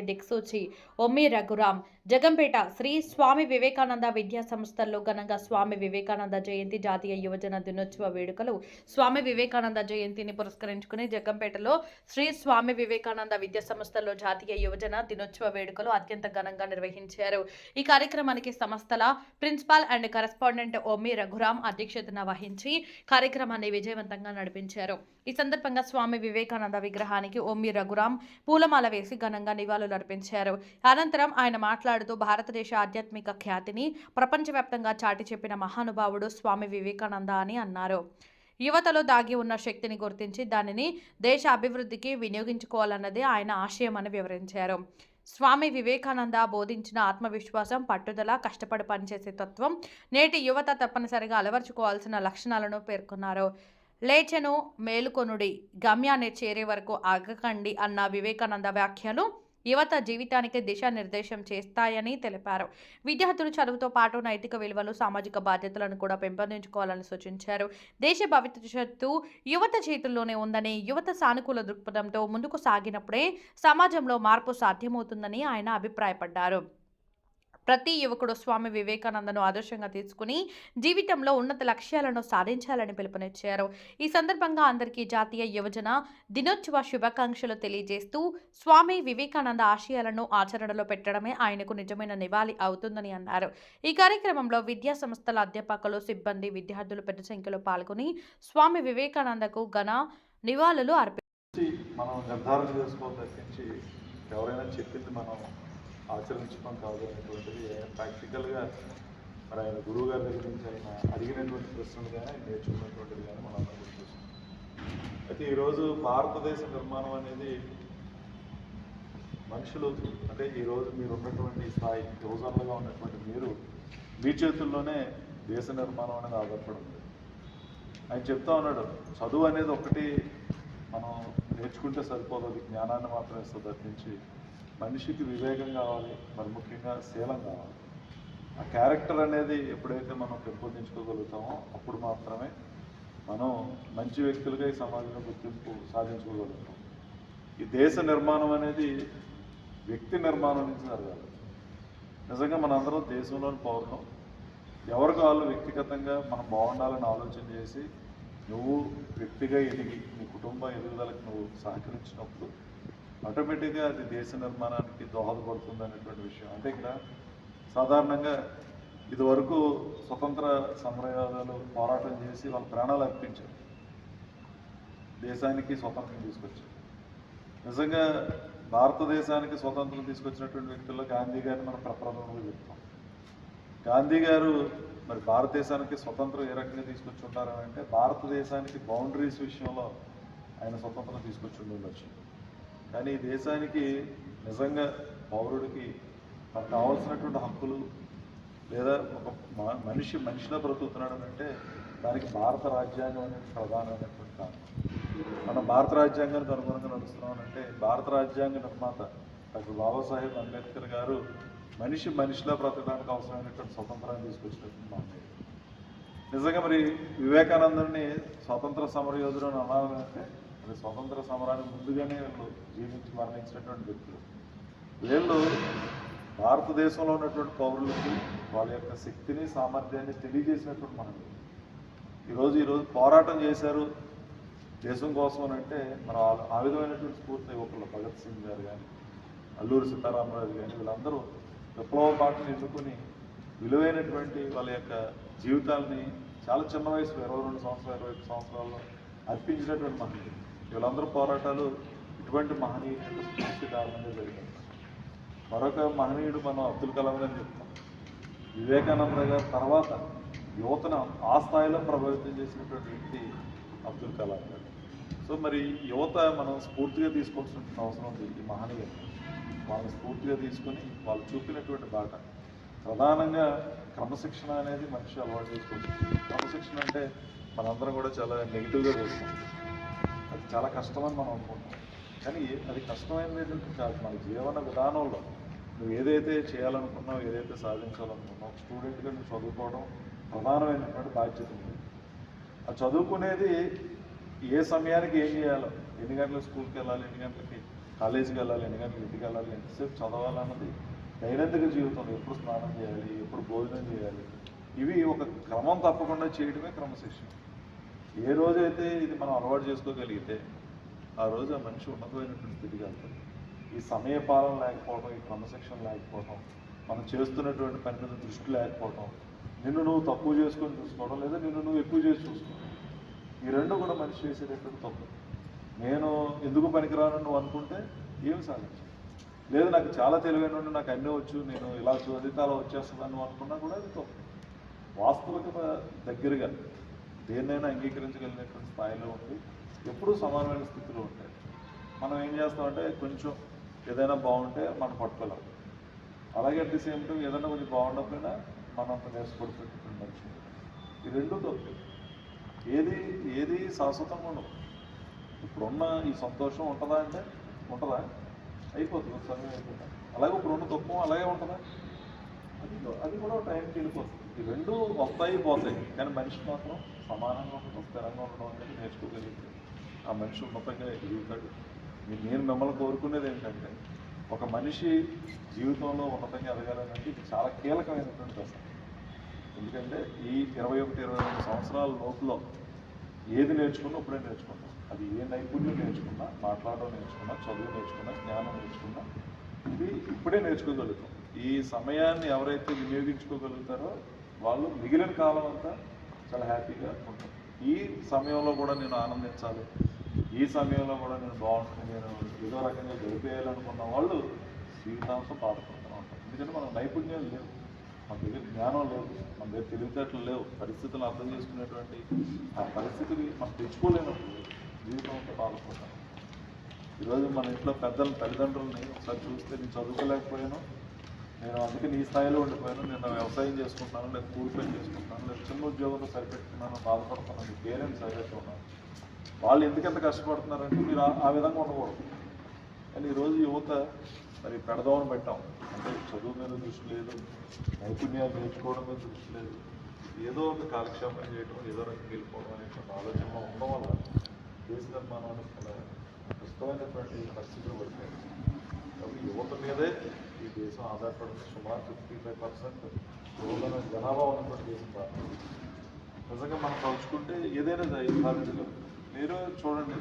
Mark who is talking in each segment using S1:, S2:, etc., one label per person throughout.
S1: దిక్సూచి. ఒమ్మి రఘురాం జగంపేట శ్రీ స్వామి వివేకానంద విద్యా సంస్థల్లో ఘనంగా స్వామి వివేకానంద జయంతి జాతీయ యువజన దినోత్సవ వేడుకలు స్వామి వివేకానంద జయంతిని పురస్కరించుకుని జగంపేటలో శ్రీ స్వామి వివేకానంద విద్యా సంస్థల్లో జాతీయ యువజన దినోత్సవ వేడుకలు అత్యంత ఘనంగా నిర్వహించారు. ఈ కార్యక్రమానికి సంస్థల principal and correspondent Ommi Raghuram అధ్యక్షతన వహించి కార్యక్రమాన్ని విజయవంతంగా నడిపించారు. ఈ సందర్భంగా స్వామి వివేకానంద విగ్రహానికి ఒమ్మి రఘురాం పూలమాల వేసి ఘనంగా నివాళులు అర్పించారు. అనంతరం ఆయన మాట్లాడుతూ భారతదేశ ఆధ్యాత్మిక ఖ్యాతిని ప్రపంచవ్యాప్తంగా చాటి చెప్పిన మహానుభావుడు స్వామి వివేకానంద అని అన్నారు. యువతలో దాగి ఉన్న శక్తిని గుర్తించి దానిని దేశ అభివృద్ధికి వినియోగించుకోవాలన్నది ఆయన ఆశయమని వివరించారు. స్వామి వివేకానంద బోధించిన ఆత్మవిశ్వాసం పట్టుదల కష్టపడి పనిచేసే తత్వం నేటి యువత తప్పనిసరిగా అలవర్చుకోవాల్సిన లక్షణాలను పేర్కొన్నారు. లేచెను మేలుకొనుడి గమ్యాన్ని చేరే వరకు ఆగకండి అన్న వివేకానంద వ్యాఖ్యలు యువత జీవితానికి దిశానిర్దేశం చేస్తాయని తెలిపారు. విద్యార్థులు చదువుతో పాటు నైతిక విలువలు సామాజిక బాధ్యతలను కూడా పెంపొందించుకోవాలని సూచించారు. దేశ భవిష్యత్తు యువత చేతుల్లోనే ఉందని యువత సానుకూల దృక్పథంతో ముందుకు సాగినప్పుడే సమాజంలో మార్పు సాధ్యమవుతుందని ఆయన అభిప్రాయపడ్డారు. ప్రతి యువకుడు స్వామి వివేకానందను ఆదర్శంగా తీసుకుని జీవితంలో ఉన్నత లక్ష్యాలను సాధించాలని పిలుపునిచ్చారు. ఈ సందర్భంగా అందరికీ జాతీయ యువజన దినోత్సవ శుభాకాంక్షలు తెలియజేస్తూ స్వామి వివేకానంద ఆశయాలను ఆచరణలో పెట్టడమే ఆయనకు నిజమైన నివాళి అవుతుందని అన్నారు. ఈ కార్యక్రమంలో విద్యా సంస్థల అధ్యాపకులు సిబ్బంది విద్యార్థులు పెద్ద సంఖ్యలో పాల్గొని స్వామి వివేకానందకు ఘన నివాళులు
S2: అర్పించారు మనం నిర్ధారణ చేసుకోవాలి ఎవరైనా చెప్పింది మనం ఆచరించడం కాదు అనేటువంటిది ప్రాక్టికల్గా మరి ఆయన గురువు గారి దగ్గర నుంచి ఆయన అడిగినటువంటి ప్రశ్నలు కానీ ఆయన నేర్చుకున్నటువంటిది కానీ మనం అందరం గుర్తిస్తున్నాం అయితే ఈరోజు భారతదేశ నిర్మాణం అనేది మనుషులు అంటే ఈరోజు మీరు ఉన్నటువంటి స్థాయి యువజనులుగా ఉన్నటువంటి మీరు మీ చేతుల్లోనే దేశ నిర్మాణం అనేది ఆధారపడి ఉంది ఆయన చెప్తా ఉన్నాడు చదువు అనేది ఒకటి మనం నేర్చుకుంటే సరిపోదు అది జ్ఞానాన్ని మాత్రమే ఇస్తుంది తప్పించి మనిషికి వివేకం కావాలి మరి ముఖ్యంగా శీలం కావాలి. ఆ క్యారెక్టర్ అనేది ఎప్పుడైతే మనం పెంపొందించుకోగలుగుతామో అప్పుడు మాత్రమే మనం మంచి వ్యక్తులుగా ఈ సమాజంలో గుర్తింపు సాధించుకోగలుగుతాం. ఈ దేశ నిర్మాణం అనేది వ్యక్తి నిర్మాణం నుంచి జరగాలి. నిజంగా మనందరం దేశంలోని పౌరులం. ఎవరికి వాళ్ళు వ్యక్తిగతంగా మనం బాగుండాలని ఆలోచన చేసి నువ్వు వ్యక్తిగా ఎదిగి నీ కుటుంబ ఎదుగుదలకు నువ్వు సహకరించినప్పుడు ఆటోమేటిక్గా అది దేశ నిర్మాణానికి దోహదపడుతుంది అనేటువంటి విషయం. అంటే ఇక్కడ సాధారణంగా ఇదివరకు స్వతంత్ర సమరయాలు పోరాటం చేసి వాళ్ళ ప్రాణాలు అర్పించారు. దేశానికి స్వతంత్రం తీసుకొచ్చారు. నిజంగా భారతదేశానికి స్వతంత్రం తీసుకొచ్చినటువంటి వ్యక్తుల్లో గాంధీ గారిని మనం ప్రప్రథమంగా చెప్తాం. గాంధీ గారు మరి భారతదేశానికి స్వతంత్రం ఏ రకంగా తీసుకొచ్చి ఉంటారని అంటే భారతదేశానికి బౌండరీస్ విషయంలో ఆయన స్వతంత్రం తీసుకొచ్చి ఉండొచ్చు. కానీ ఈ దేశానికి నిజంగా పౌరుడికి మనకు కావాల్సినటువంటి హక్కులు లేదా ఒక మ- మనిషి మనిషిలో బ్రతుకుతున్నాడు అంటే దానికి భారత రాజ్యాంగం అనేది ప్రధానమైనటువంటి కారణం. మనం భారత రాజ్యాంగానికి అనుగుణంగా నడుస్తున్నామంటే భారత రాజ్యాంగ నిర్మాత డాక్టర్ బాబాసాహెబ్ అంబేద్కర్ గారు మనిషి మనిషిలో బ్రతకడానికి అవసరమైనటువంటి స్వతంత్రాన్ని తీసుకొచ్చినటువంటి మహనీయుడు నిజంగా మరి వివేకానందుని స్వతంత్ర సమరయోధుడు అని అనాలంటే మరి స్వతంత్ర సమరానికి ముందుగానే వీళ్ళు జీవించి మరణించినటువంటి వ్యక్తులు. వీళ్ళు భారతదేశంలో ఉన్నటువంటి పౌరులకి వాళ్ళ యొక్క శక్తిని సామర్థ్యాన్ని తెలియజేసినటువంటి మనం. ఈరోజు ఈరోజు పోరాటం చేశారు దేశం కోసం అని అంటే మనం ఆ- విధమైనటువంటి స్ఫూర్తి ఒకళ్ళు భగత్ సింగ్ గారు కానీ అల్లూరి సీతారామరాజు కానీ వీళ్ళందరూ విప్లవ పాటను ఎన్నుకొని విలువైనటువంటి వాళ్ళ యొక్క జీవితాలని చాలా చిన్న వయసు ఇరవై రెండు సంవత్సరాలు ఇరవై సంవత్సరాల్లో అర్పించినటువంటి మహనీయులు వీళ్ళందరూ పోరాటాలు ఇటువంటి మహనీయుడు యొక్క స్ఫూర్తి కారణంగా జరిగింది మరొక మహనీయుడు మనం అబ్దుల్ కలాం గారిని చెప్తాం. వివేకానంద గారి తర్వాత యువతను ఆ స్థాయిలో ప్రభావితం చేసినటువంటి వ్యక్తి అబ్దుల్ కలాం గారు. సో మరి యువత మనం స్ఫూర్తిగా తీసుకోవాల్సిన అవసరం ఉంది ఈ మహనీయులు. వాళ్ళని స్ఫూర్తిగా తీసుకొని వాళ్ళు చూపినటువంటి బాట. ప్రధానంగా క్రమశిక్షణ అనేది మనిషి అలవాటు చేసుకోవచ్చు. క్రమశిక్షణ అంటే మనందరం కూడా చాలా నెగిటివ్గా చూస్తాం. అది చాలా కష్టమని మనం అనుకుంటాం. కానీ అది కష్టమైనది కాదు. మన జీవన విధానంలో నువ్వు ఏదైతే చేయాలనుకున్నావు ఏదైతే సాధించాలనుకున్నావు స్టూడెంట్గా నువ్వు చదువుకోవడం ప్రధానమైనటువంటి బాధ్యత ఉంది ఆ చదువుకునేది ఏ సమయానికి ఏం చేయాలో ఎన్ని గంటలకు స్కూల్కి వెళ్ళాలి ఎన్ని గంటలకి కాలేజీకి వెళ్ళాలి ఎన్ని గంటలకు ఇంటికి వెళ్ళాలి ఎంతసేపు చదవాలన్నది దైనందిక జీవితంలో ఎప్పుడు స్నానం చేయాలి ఎప్పుడు భోజనం చేయాలి ఇవి ఒక క్రమం తప్పకుండా చేయడమే క్రమశిక్షణ. ఏ రోజైతే ఇది మనం అలవాటు చేసుకోగలిగితే ఆ రోజు ఆ మనిషి ఉన్నతమైనటువంటి స్థితికి వెళ్తాడు. ఈ సమయ పాలన లేకపోవడం ఈ క్రమశిక్షణ లేకపోవడం మనం చేస్తున్నటువంటి పని మీద దృష్టి లేకపోవడం నిన్ను నువ్వు తక్కువ చేసుకొని చూసుకోవడం లేదా నిన్ను నువ్వు ఎక్కువ చేసి చూసుకోవడం ఈ రెండు కూడా మనిషి చేసేటటువంటి తప్పు. నేను ఎందుకు పనికిరాను నువ్వు అనుకుంటే ఏమి సాధించు లేదు నాకు చాలా తెలివైన నాకు అన్నీ వచ్చు నేను ఇలా చదివితే అలా వచ్చేస్తుందని అనుకున్నా కూడా అది తప్పు. వాస్తవిక దగ్గరగా దేన్నైనా అంగీకరించగలిగినటువంటి స్థాయిలో ఉండి ఎప్పుడూ సమానమైన స్థితిలో ఉంటాయి మనం ఏం చేస్తామంటే కొంచెం ఏదైనా బాగుంటే మనం పట్టుకోలేం. అలాగే అట్ ది సేమ్ టైం ఏదైనా కొంచెం బాగుండకపోయినా మనం అంత నేర్చుకోవడం ఈ రెండు తప్పు. ఏది ఏది శాశ్వతంగా ఉండదు. ఇప్పుడున్న ఈ సంతోషం ఉంటుందా అంటే ఉంటుందా? అయిపోతుంది. సమయం అయిపోతుంది. అలాగే ఇప్పుడున్న దుఃఖం అలాగే ఉంటుందా? అది అది కూడా ఒక టైంకి వెళ్ళిపోతుంది రెండు వస్తాయి పోతాయి. కానీ మనిషి మాత్రం సమానంగా ఉండటం స్థిరంగా ఉండడం అనేది నేర్చుకోగలిగితే ఆ మనిషి ఉన్నతంగా ఎదుగుతాడు. నేను నేను మిమ్మల్ని కోరుకునేది ఏంటంటే ఒక మనిషి జీవితంలో ఉన్నతంగా ఎదగాలనంటే ఇది చాలా కీలకమైనటువంటి దశ ఎందుకంటే ఈ ఇరవై ఒకటి ఇరవై రెండు సంవత్సరాల లోపల ఏది నేర్చుకున్నా ఇప్పుడే నేర్చుకుంటాం. అది ఏ నైపుణ్యం నేర్చుకున్నా మాట్లాడడం నేర్చుకున్నా చదువు నేర్చుకున్నా జ్ఞానం నేర్చుకున్నా ఇది ఇప్పుడే నేర్చుకోగలుగుతాం. ఈ సమయాన్ని ఎవరైతే వినియోగించుకోగలుగుతారో వాళ్ళు మిగిలిన కాలం అంతా చాలా హ్యాపీగా ఉంటారు. ఈ సమయంలో కూడా నేను ఆనందించాలి. ఈ సమయంలో కూడా నేను బాగుంటుంది నేను ఏదో రకంగా గడిపేయాలనుకున్న వాళ్ళు జీవితాంశం బాధపడుతూ ఉంటారు. ఎందుకంటే మన నైపుణ్యం లేవు. మన దగ్గర జ్ఞానం లేవు. మన దగ్గర తెలివితేటలు లేవు. పరిస్థితులు అర్థం చేసుకునేటువంటి ఆ పరిస్థితిని మనం తెచ్చుకోలేనప్పుడు జీవితం అంతా బాధపడతాం ఈరోజు మన ఇంట్లో పెద్దల తల్లిదండ్రులని ఒకసారి చూస్తే నేను చదువుకోలేకపోయాను. అందుకే నీ స్థాయిలో ఉండిపోయాను. నేను వ్యవసాయం చేసుకుంటున్నాను లేదా కూలి పని చేసుకుంటున్నాను లేదా చిన్న ఉద్యోగంతో సరిపెట్టుకున్నాను బాధపడుతున్నాను. మీ పేరెంట్స్ ఏదైతే ఉన్నాను వాళ్ళు ఎందుకంత కష్టపడుతున్నారంటే మీరు ఆ- విధంగా ఉండకూడదు. కానీ ఈరోజు యువత మరి పెడదామని పెట్టాం. అంటే చదువు మీద దృష్టి లేదు నైపుణ్యాలు నేర్చుకోవడం మీద దృష్టి లేదు. ఏదో ఒక కాలక్షేపం చేయడం ఏదో రకంగా వెళ్ళిపోవడం అనేటువంటి ఆలోచనలో ఉండడం వల్ల దేశ నిర్మాణానికి చాలా కష్టమైనటువంటి పరిస్థితులు పడిపోయాయి. కాబట్టి యువత మీదే ఈ దేశం ఆధారపడింది సుమారు ఫిఫ్టీ ఫైవ్ పర్సెంట్ యువత జనాభా ఉన్నటువంటి దేశం భారత నిజంగా మనం తలుచుకుంటే ఏదైనా జా- సాధించగలం మీరు చూడండి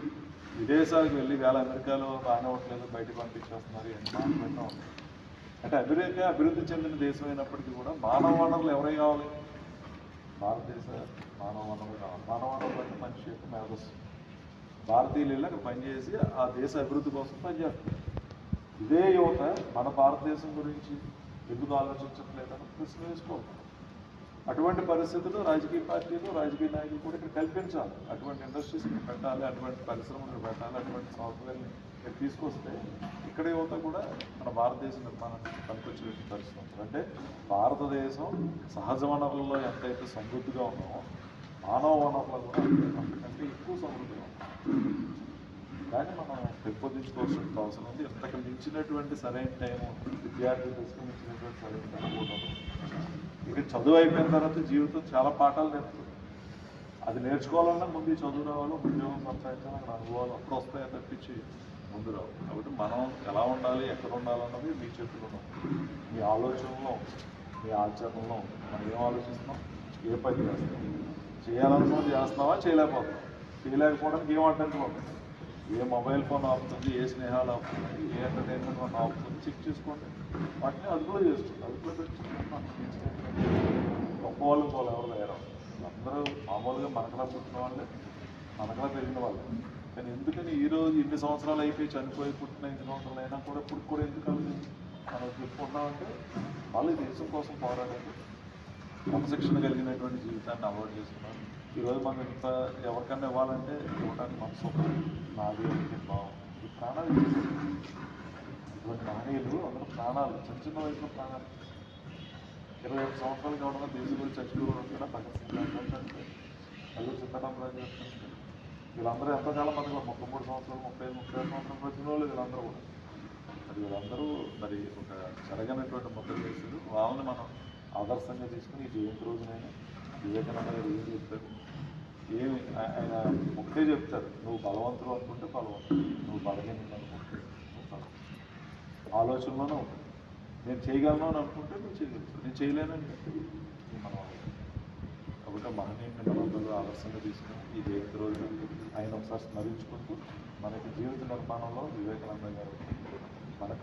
S2: విదేశాలకు వెళ్ళి వేళ అమెరికాలో రానివ్వట్లేదు బయటకు పంపించేస్తున్నారు ఎన్నో అంటే అమెరికా అభివృద్ధి చెందిన దేశం అయినప్పటికీ కూడా మానవ వనరులు ఎవరై కావాలి? భారతదేశ మానవ వనరులు కావాలి. మానవ వనరులు అంటే మనిషి యొక్క మేధస్సు. భారతీయులు వెళ్ళి అక్కడ పనిచేసి ఆ దేశ అభివృద్ధి కోసం పనిచేస్తారు ఇదే యువత మన భారతదేశం గురించి ఎందుకు ఆలోచించట్లేదని ప్రశ్న వేసుకోవాలి. అటువంటి పరిస్థితులు రాజకీయ పార్టీలు రాజకీయ నాయకులు కూడా ఇక్కడ కల్పించాలి. అటువంటి ఇండస్ట్రీస్ ఇక్కడ పెట్టాలి అటువంటి పరిశ్రమలు పెట్టాలి అటువంటి సాఫ్ట్వేర్ని ఇక్కడ తీసుకొస్తే ఇక్కడ యువత కూడా మన భారతదేశ నిర్మాణానికి కల్పించే పరిస్థితి అంటే భారతదేశం సహజ వనరులలో ఎంతైతే సమృద్ధిగా ఉన్నామో మానవ వనరులు కూడా అంతకంటే ఎక్కువ సమృద్ధిగా ఉన్నాం కానీ మనం పెంపొందించుకోవాల్సిన అవసరం ఉంది. ఇంతకు మించినటువంటి సరైన టైము విద్యార్థులు తీసుకుమించినటువంటి సరైన టైం కూడా ఇక చదువు అయిపోయిన తర్వాత జీవితం చాలా పాఠాలు నేర్పుతుంది. అది నేర్చుకోవాలన్నా ముందు చదువు రావాలి ఉద్యోగం సంపాదించాలి అక్కడ అనుభవాలు అప్పుడు వస్తాయి తప్పించి ముందు రావు. కాబట్టి మనం ఎలా ఉండాలి ఎక్కడ ఉండాలన్నది మీ చేతిలో మీ ఆలోచనలో మీ ఆచరణలో మనం ఏం ఆలోచిస్తున్నాం? ఏ పని చేస్తాం చేయాలనుకున్నది చేస్తావా చేయలేకపోతాం చేయలేకపోవడానికి ఏం అడ్డంకి పడుతుంది ఏ మొబైల్ ఫోన్ ఆపుతుంది ఏ స్నేహాలు ఆపుతుంది ఏ ఎంటర్టైన్మెంట్ ఫోన్ ఆపుతుంది చెక్ చేసుకోండి. వాటిని అదుపులో చేస్తుంది. అదుపులో పెట్టుకుంటే గొప్ప వాళ్ళు పోలే ఎవరు లేరు. అందరూ మామూలుగా మనకలా పుట్టిన వాళ్ళే మనకలా పెరిగిన వాళ్ళే. కానీ ఎందుకని ఈ రోజు ఇన్ని సంవత్సరాలు అయిపోయి చనిపోయి పుట్టిన ఇన్ని సంవత్సరాలు అయినా కూడా ఇప్పుడు కూడా ఎందుకు అవి మనం చెప్పుకుంటామంటే వాళ్ళు దేశం కోసం పోరాడారు క్రమశిక్షణ కలిగినటువంటి జీవితాన్ని అలవాటు చేసుకున్నారు. ఈరోజు మనం ఇంత ఎవరికన్నా ఇవ్వాలంటే ఇవ్వడానికి మనసు ఒప్పదు. నాది అంటే భావం ఈ ప్రాణాలు ఇటువంటి మహనీయులు అందరూ ప్రాణాలు చిన్న చిన్న వయసులో ప్రాణాలు. ఇరవై ఐదు సంవత్సరాలు కావడంలో దేశం గురించి చచ్చిపోవడం కూడా భగత్ సింగ్ అంటే అల్లు సీతారామరాజు గారు వీళ్ళందరూ ఎంతకాలం మనకి ముప్పై మూడు సంవత్సరాలు ముప్పై ఐదు ముప్పై ఆరు సంవత్సరాలు వచ్చిన వాళ్ళు వీళ్ళందరూ కూడా. మరి వీళ్ళందరూ మరి ఒక జరగనటువంటి ముద్ర చేశారు వాళ్ళని మనం ఆదర్శంగా తీసుకుని ఈ జయంతి రోజునైనా వివేకానంద గారు ఏం చెప్తారు ఏమి? ఆయన ఒకటే చెప్తారు నువ్వు బలవంతులు అనుకుంటే బలవంతుడు నువ్వు బలహీనం అనుకుంటే ఆలోచనలోనే ఉంటుంది. నేను చేయగలను అని అనుకుంటే నువ్వు చేయగలుగుతావు. నేను చేయలేనని మనం ఇది మన కాబట్టి మహనీయుని మనందరూ ఆలస్యంగా తీసుకుని ఈ జయంతి రోజున ఆయన ఒకసారి స్మరించుకుంటూ మనకి జీవిత నిర్మాణంలో వివేకానంద గారు మనకు